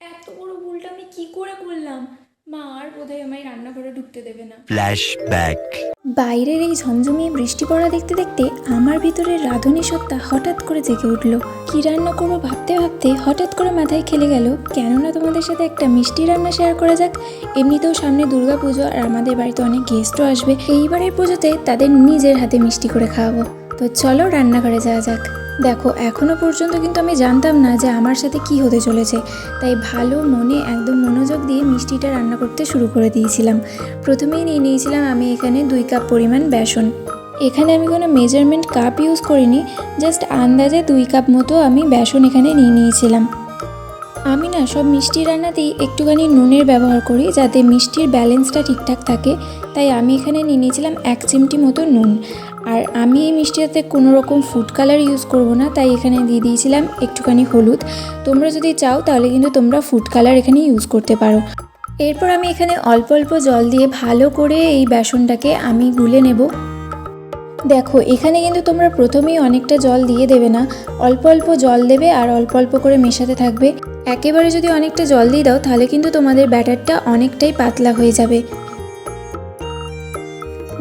এত বড় ভুলটা আমি কি করে করলাম? মা আর বোধহয় আমায় রান্নাঘরে ঢুকতে দেবে না। Flashback. বাইরের এই ঝমঝমিয়ে বৃষ্টি পড়া দেখতে দেখতে আমার ভিতরে রাধুনী সত্তা হঠাৎ করে জেগে উঠল। কি রান্না করব ভাবতে ভাবতে হঠাৎ করে মাথায় খেলে গেল কেননা তোমাদের সাথে একটা মিষ্টি রান্না শেয়ার করা যাক। এমনিতেও সামনে দুর্গা পুজো আর আমাদের বাড়িতে অনেক গেস্টও আসবে। এইবারের পুজোতে তাদের নিজের হাতে মিষ্টি করে খাওয়াবো। তো চলো রান্নাঘরে যাওয়া যাক। দেখো, এখনও পর্যন্ত কিন্তু আমি জানতাম না যে আমার সাথে কি হতে চলেছে। তাই ভালো মনে একদম মনোযোগ দিয়ে মিষ্টিটা রান্না করতে শুরু করে দিয়েছিলাম। প্রথমেই নিয়ে নিয়েছিলাম আমি এখানে দুই কাপ পরিমাণ বেসন। এখানে আমি কোনো মেজারমেন্ট কাপ ইউজ করিনি জাস্ট আন্দাজে দুই কাপ মতো আমি বেসন এখানে নিয়ে নিয়েছিলাম। আমি না সব মিষ্টি রান্নাতেই একটুখানি নুনের ব্যবহার করি, যাতে মিষ্টির ব্যালেন্সটা ঠিকঠাক থাকে। তাই আমি এখানে নিয়ে নিয়েছিলাম এক চিমটি মতো নুন। আর আমি এই মিষ্টিটাতে কোনো রকম ফুড কালার ইউজ করব না, তাই এখানে দিয়ে দিয়েছিলাম একটুখানি হলুদ। তোমরা যদি চাও তাহলে কিন্তু তোমরা ফুড কালার এখানে ইউজ করতে পারো। এরপর আমি এখানে অল্প অল্প জল দিয়ে ভালো করে এই বেসনটাকে আমি গুলে নেব। দেখো, এখানে কিন্তু তোমরা প্রথমেই অনেকটা জল দিয়ে দেবে না, অল্প অল্প জল দেবে আর অল্প অল্প করে মেশাতে থাকবে। একেবারে যদি অনেকটা জল দিয়ে দাও তাহলে কিন্তু তোমাদের ব্যাটারটা অনেকটাই পাতলা হয়ে যাবে।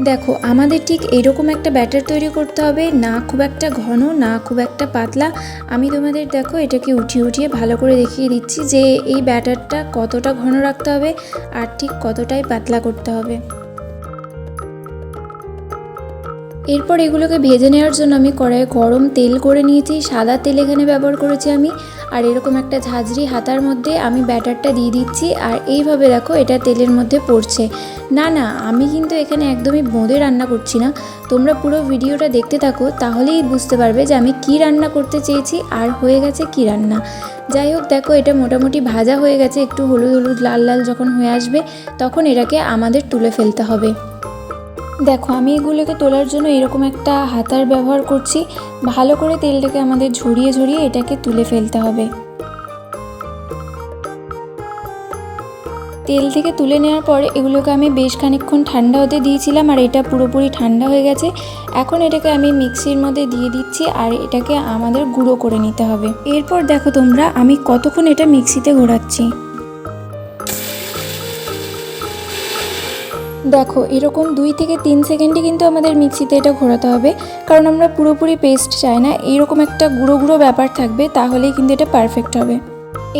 দেখো, আমাদের ঠিক এরকম একটা ব্যাটার তৈরি করতে হবে, না খুব একটা ঘন, না খুব একটা পাতলা। আমি তোমাদের দেখো, এটাকে উঠিয়ে উঠিয়ে ভালো করে দেখিয়ে দিচ্ছি যে এই ব্যাটারটা কতটা ঘন রাখতে হবে আর ঠিক কতটাই পাতলা করতে হবে। এরপর এগুলোকে ভেজে নেওয়ার জন্য আমি কড়াইয়ে গরম তেল করে নিয়েছি। সাদা তেল এখানে ব্যবহার করেছি আমি। আর এরকম একটা ঝাঁঝরি হাতার মধ্যে আমি ব্যাটারটা দিয়ে দিচ্ছি। আর এইভাবে দেখো এটা তেলের মধ্যে পড়ছে। না না, আমি কিন্তু এখানে একদমই বোঁদে রান্না করছি না। তোমরা পুরো ভিডিওটা দেখতে থাকো, তাহলেই বুঝতে পারবে যে আমি কি রান্না করতে চেয়েছি আর হয়ে গেছে কি রান্না। যাই হোক, দেখো এটা মোটামুটি ভাজা হয়ে গেছে। একটু হলুদ হলুদ, লাল লাল যখন হয়ে আসবে, তখন এটাকে আমাদের তুলে ফেলতে হবে। দেখো, আমি এগুলোকে তোলার জন্য এরকম একটা হাতার ব্যবহার করছি। ভালো করে তেলটাকে আমাদের ঝরিয়ে ঝরিয়ে এটাকে তুলে ফেলতে হবে। তেল থেকে তুলে নেওয়ার পর এগুলোকে আমি বেশ খানিকক্ষণ ঠান্ডা হতে দিয়েছিলাম আর এটা পুরোপুরি ঠান্ডা হয়ে গেছে। এখন এটাকে আমি মিক্সির মধ্যে দিয়ে দিচ্ছি আর এটাকে আমাদের গুঁড়ো করে নিতে হবে। এরপর দেখো তোমরা, আমি কতক্ষণ এটা মিক্সিতে ঘোরাচ্ছি। দেখো, এরকম দুই থেকে তিন সেকেন্ডে কিন্তু আমাদের মিক্সিতে এটা ঘোরাতে হবে। কারণ আমরা পুরোপুরি পেস্ট চাই না। এরকম একটা গুঁড়ো গুঁড়ো ব্যাপার থাকবে, তাহলেই কিন্তু এটা পারফেক্ট হবে।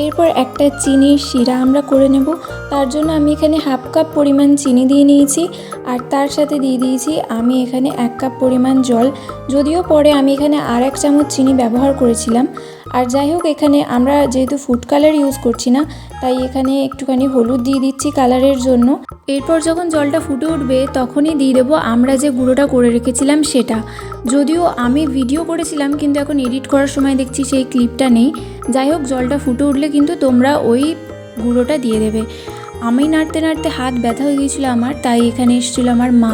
এরপর একটা চিনির শিরা আমরা করে নেব। তার জন্য আমি এখানে হাফ কাপ পরিমাণ চিনি দিয়ে নিয়েছি আর তার সাথে দিয়ে দিয়েছি আমি এখানে এক কাপ পরিমাণ জল। যদিও পরে আমি এখানে আর এক চামচ চিনি ব্যবহার করেছিলাম। আর যাই হোক, এখানে আমরা যেহেতু ফুড কালার ইউজ করছি না, তাই এখানে একটুখানি হলুদ দিয়ে দিচ্ছি কালারের জন্য। এরপর যখন জলটা ফুটে উঠবে, তখনই দিয়ে দেবো আমরা যে গুঁড়োটা করে রেখেছিলাম সেটা। যদিও আমি ভিডিও করেছিলাম, কিন্তু এখন এডিট করার সময় দেখছি সেই ক্লিপটা নেই। যাই হোক, জলটা ফুটে উঠলে কিন্তু তোমরা ওই গুঁড়োটা দিয়ে দেবে। আমি নাড়তে নাড়তে হাত ব্যথা হয়ে গিয়েছিল আমার, তাই এখানে এসেছিল আমার মা।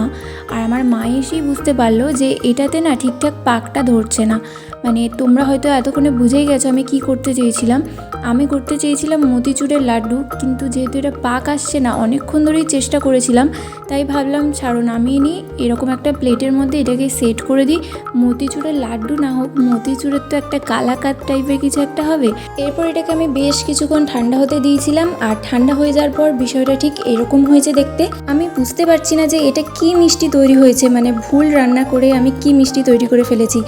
আর আমার মা এসেই বুঝতে পারল যে এটাতে না ঠিকঠাক পাকটা ধরছে না। মানে তোমরা হয়তো এতক্ষণে বুঝেই গেছো আমি কি করতে চেয়েছিলাম। আমি করতে চেয়েছিলাম মতিচুরের লাড্ডু, কিন্তু যেহেতু এটা পাক আসছে না, অনেকক্ষণ ধরেই চেষ্টা করেছিলাম, তাই ভাবলাম ছাড়ো, নামিয়ে নিই, এরকম একটা প্লেটের মধ্যে এটাকে সেট করে দিই। মতিচুরের লাড্ডু না হোক, মতিচুরের তো একটা কালাকাত টাইপের কিছু একটা হবে। এরপর এটাকে আমি বেশ কিছুক্ষণ ঠান্ডা হতে দিয়েছিলাম, আর ঠান্ডা হয়ে যাওয়ার পর বিষয়টা ঠিক এরকম হয়েছে দেখতে। আমি বুঝতে পারছি না যে এটা কি মিষ্টি তৈরি হয়েছে মানে ভুল রান্না করে আমি কি মিষ্টি তৈরি করে ফেলেছি।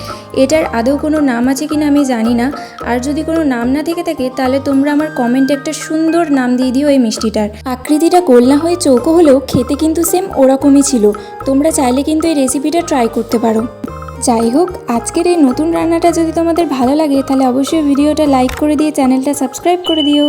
এটার আদৌ কোনো নাম আছে কি না আমি জানি না। আর যদি কোনো নাম না থেকে থাকে, তাহলে তোমরা আমার কমেন্টে একটা সুন্দর নাম দিয়ে দিও এই মিষ্টিটার। আকৃতিটা গোলনা হয়ে চৌকো হলেও খেতে কিন্তু সেম ওরকমই ছিল। তোমরা চাইলে কিন্তু এই রেসিপিটা ট্রাই করতে পারো। যাই হোক, আজকের এই নতুন রান্নাটা যদি তোমাদের ভালো লাগে, তাহলে অবশ্যই ভিডিওটা লাইক করে দিয়ে চ্যানেলটা সাবস্ক্রাইব করে দিও।